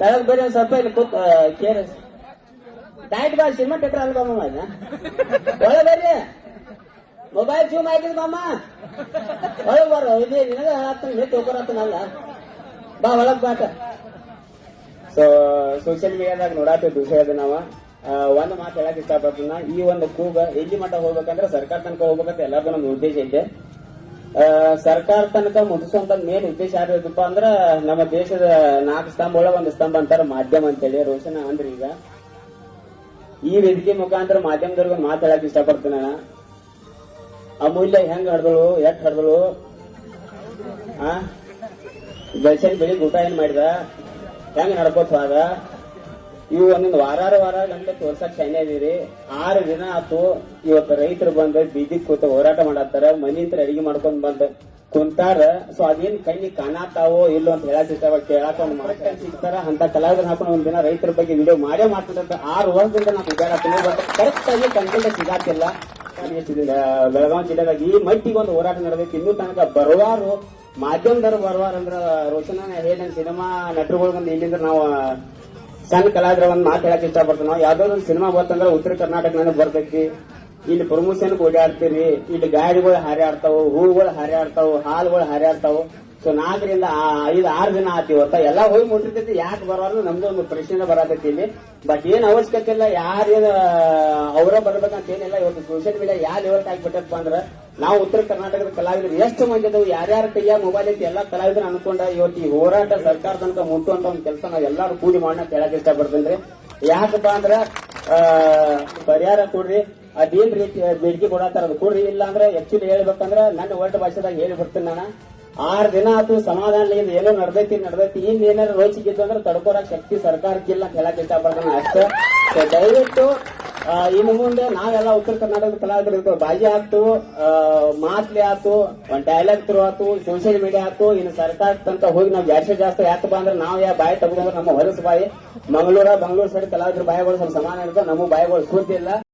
ತಳಗ್ ಬೇರೆ ಒಂದ್ ಸ್ವಲ್ಪ ಇಲ್ಲಿ ಕೂತ್ ಕೇರ್ ಡೈಟ್ ಬಾ ಸಿನಿಮಾ ಥಿಯೇಟರ್ ಅಲ್ಲ ಇದ ಒಳ ಬರ್ರಿ. ಮೊಬೈಲ್ ಜೂಮ್ ಹಾಕಿದ್ ಬಾಮ ಒಳಗ್ ಬಾರ, ಇದು ನಿನಗ ಹೇಳತ್ತ ತಗೋರತ್ತನಲ್ಲ ಬಾ, ಒಳಗ್ ಬಾಕ ಸೊ ಸೋಷಿಯಲ್ ಮೀಡಿಯಾದಾಗ ನೋಡಾತೀವಿ ವಿಷಯದ ನಾವ. ಒಂದು ಒಂದ್ ಮಾತು ಹೇಳಕ್ ಇಷ್ಟಪಡ್ತೀನಿ ಈ ಒಂದು ಕೂಗ ಎಲ್ಲಿ ಮಟ್ಟ ಹೋಗ್ಬೇಕಂದ್ರೆ ಸರ್ಕಾರ ತನಕ ಹೋಗ್ಬೇಕಂತ ಎಲ್ಲರಿಗೂ ನಮ್ದು ಉದ್ದೇಶ ಐತೆ. ಸರ್ಕಾರ ತನಕ ಮುಟ್ಟಿಸುವಂತ ಮೇನ್ ಉದ್ದೇಶ ಯಾವ್ದಪ್ಪ ಅಂದ್ರ ನಮ್ಮ ದೇಶದ ನಾಲ್ಕು ಸ್ತಂಭ ಒಳಗ ಒಂದು ಸ್ತಂಭ ಅಂತಾರ ಮಾಧ್ಯಮ ಅಂತೇಳಿ, ರೋಷನ ಅಂದ್ರಿ ಈಗ. ಈ ವೇದಿಕೆ ಮುಖಾಂತರ ಮಾಧ್ಯಮದವ್ರಿಗೆ ಮಾತಾಡಕ್ ಇಷ್ಟಪಡ್ತೇನೆ ಅಮೂಲ್ಯ ಹೆಂಗ್ ಹಡ್ದಳು ಎಟ್ ಹಡ್ದಳು? ಆ? ಬೆಳ್ಸನ್ ಬೆಳಿಗ್ಗೆ ಊಟ ಏನ್ ಮಾಡಿದ? ಹೆಂಗ್ ನಡ್ಕೋತ ಹೋದ ಇವು ಒಂದೊಂದು ವಾರಾರ ವಾರ ನಮ್ಗೆ ತೋರ್ಸಕ್ ಶೈನೆ ಇದೀರಿ. ಆರು ದಿನ ಆತು ಇವತ್ತು ರೈತರು ಬಂದ ಬೀದಿ ಕೂತ ಹೋರಾಟ ಮಾಡತ್ತಾರ ಮನಿಂತ್ರ ಅಡಿಗೆ ಮಾಡ್ಕೊಂಡ್ ಬಂದ ಕುಂತಾರ. ಸೊ ಅದೇನ್ ಕೈ ಕಾಣತಾವೋ ಇಲ್ಲೋ ಅಂತ ಹೇಳಕ್ ಇಷ್ಟ ಕೇಳಾಕ ಒಂದ್ ಮಾತು ಸಿಗ್ತಾರ. ಅಂತ ಕಲಾವಿದ್ರ ಹಾಕೊಂಡು ಒಂದ್ ದಿನ ರೈತರ ಬಗ್ಗೆ ವಿಡಿಯೋ ಮಾಡೇ ಮಾಡ್ತಿದ್ದ ಆರು ವರ್ಷದಿಂದ ನಾವು ಇದಾಡತ್ತೀನಿ ಬಟ್ ಕರೆಕ್ಟ್ ಆಗಿ ಕಂಟೆಂಟ್ ಸಿಗಾತಿಲ್ಲ. ಬೆಳಗಾವಿ ಜಿಲ್ಲೆದಾಗ ಈ ಮಟ್ಟಿಗೆ ಒಂದು ಹೋರಾಟ ನಡೆದೈತಿ. ಇನ್ನೂ ತನಕ ಬರುವಾರು ಮಾಧ್ಯಮದವ್ರು ಬರುವಾರ ಅಂದ್ರ ರೋಷನ ಏನ್ ಸಿನಿಮಾ ನಟರುಗಳು ಬಂದು ಇಲ್ಲಿಂದ ನಾವು ಸಣ್ಣ ಕಲಾವಿದ್ರ ಒಂದು ಮಾತು ಹೇಳಕ್ ಇಷ್ಟ ನಾವು ಒಂದು ಸಿನಿಮಾ ಬಂತಂದ್ರೆ ಉತ್ತರ ಕರ್ನಾಟಕ ನನಗೆ ಬರ್ತೈತಿ ಇಲ್ಲಿ ಪ್ರಮೋಷನ್ ಓಡಾಡ್ತೀರಿ ಇಲ್ಲಿ ಗಾಡಿಗಳು ಹಾರಾಡ್ತಾವ ಹೂಗಳು ಹಾರಾಡ್ತಾವ ಹಾಲುಗಳು ಹಾರಾಡ್ತಾವು ಸೊ ನಾಲ್ಕರಿಂದ ಐದು, ಆರು ದಿನ ಆತಿ ಇವತ್ತ ಎಲ್ಲ ಹೋಗಿ ಮುಟ್ಟಿರ್ತೈತಿ. ಯಾಕೆ ಬರೋದು ನಮ್ದು ಒಂದು ಪ್ರಶ್ನೆ ಬರತೈತಿ ಇಲ್ಲಿ. ಬಟ್ ಏನ್ ಅವಶ್ಯಕತೆ ಇಲ್ಲ. ಯಾರೇನು ಅವರ ಬರ್ಬೇಕಂತ ಏನಿಲ್ಲ. ಇವತ್ತು ಸೋಷಿಯಲ್ ಮೀಡಿಯಾ ಯಾವ ಲೆವೆಲ್ ಆಗ್ಬಿಟ್ಟಪ್ಪ ಅಂದ್ರೆ, ನಾವು ಉತ್ತರ ಕರ್ನಾಟಕದ ಕಲಾವಿದರು. ಎಷ್ಟು ಮಂದಿ ಅದಾವು ಯಾರ್ಯಾರ ಕೈಯಾಗ ಮೊಬೈಲ್ ಐತಿ? ಎಲ್ಲ ಕಲಾವಿದರು ಅನ್ಕೊಂಡ ಇವತ್ತು ಈ ಹೋರಾಟ ಸರ್ಕಾರ ತನಕ ಮುಟ್ಟುವಂತ ಒಂದು ಕೆಲಸ ನಾವು ಎಲ್ಲಾರು ಕೂಡಿ ಮಾಡೋಣ ಇಷ್ಟ ಇಷ್ಟಪಡ್ತೇನ್ರಿ ಯಾಕಪ್ಪ ಅಂದ್ರ ಪರಿಹಾರ ಕೊಡ್ರಿ. ಅದೇನ್ ರೀತಿ ಬೇಡಿಕೆ ಕೊಡತ್ತಾರ ಅದು ಕೊಡ್ರಿ. ಇಲ್ಲ ಅಂದ್ರೆ ಆಕ್ಚುಲಿ ಹೇಳ್ಬೇಕಂದ್ರ, ನನ್ನ ವರ್ಲ್ಡ್ ಭಾಷೆದಾಗ ಹೇಳಿ ಬರ್ತೀನಿ ನಾನು. ಆರ್ ದಿನ ಆತು ಸಮಾಧಾನದಿಂದ ಏನೋ ನಡ್ದೈತಿ ನಡ್ದೈತಿ. ಇನ್ ಏನಾರ ರೋಚಿಗಿತ್ತು ಅಂದ್ರೆ ತಡ್ಕೊಳಕ್ ಶಕ್ತಿ ಸರ್ಕಾರಕ್ಕಿಲ್ಲ ಅಂತ ಹೇಳಕ್ ಇಷ್ಟಪಡ್ತಾನೆ ಅಷ್ಟೇ. ದಯವಿಟ್ಟು ಇನ್ನು ಮುಂದೆ ನಾವೆಲ್ಲ ಉತ್ತರ ಕರ್ನಾಟಕದ ಕಲಾವಿದರು ಬಾಜಿ ಆಯ್ತು ಮಾತ್ಲಿ ಆಯ್ತು ಒಂದ್ ಡೈಲಾಗ್ ತ್ರೂ ಆಯ್ತು ಸೋಷಿಯಲ್ ಮೀಡಿಯಾ ಆಯ್ತು ಇನ್ನು ಸರ್ಕಾರ ತಂತ ಹೋಗಿ ನಾವು ಜಾಸ್ತಿ ಜಾಸ್ತಿ ಯಾಕಪ್ಪ ಅಂದ್ರೆ ನಾವು ಯಾವ ಬಾಯಿ ತಗೊಂಡ್ರೆ ನಮ್ಮ ಹೊಲಸು ಬಾಯಿ. ಮಂಗಳೂರ, ಬೆಂಗಳೂರು ಸೈಡ್ ಕಲಾವಿದ್ರ ಬಾಯಿಗಳು ಸ್ವಲ್ಪ ಸಮಾನ ಇರ್ತಾವ, ನಮ್ಮ ಬಾಯಿಗಳು ಸುದ್ದಿಲ್ಲ